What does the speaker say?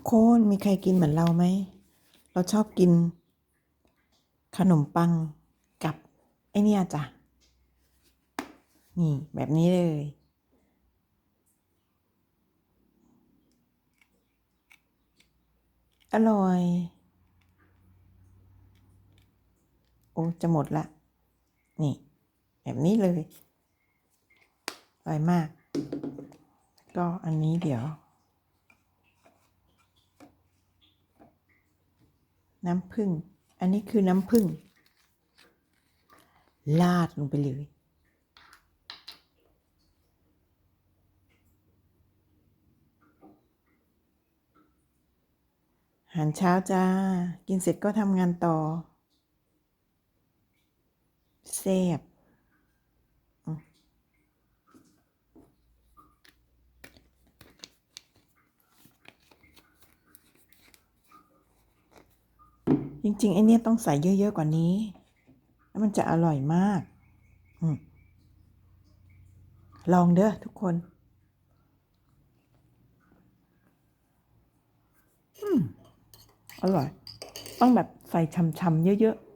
ทุกคนมีใครกินเหมือนเราไหม เราชอบกิน ขนมปังกับ ไอเนี่ยจ้ะ นี่แบบนี้เลย อร่อย โอ้ จะหมดละ นี่ แบบนี้เลย อร่อยมาก ก็อันนี้เดี๋ยว น้ำผึ้งอันนี้คือน้ำผึ้งลาดลงไปเลย อาหารเช้าจ้า กินเสร็จก็ทำงานต่อแซ่บ จริงๆไอเนี่ยต้องใส่เยอะๆกว่านี้ แล้วมันจะอร่อยมากอลองเด้อทุกคนอืมอร่อย ต้องแบบใส่ช่ำๆเยอะๆ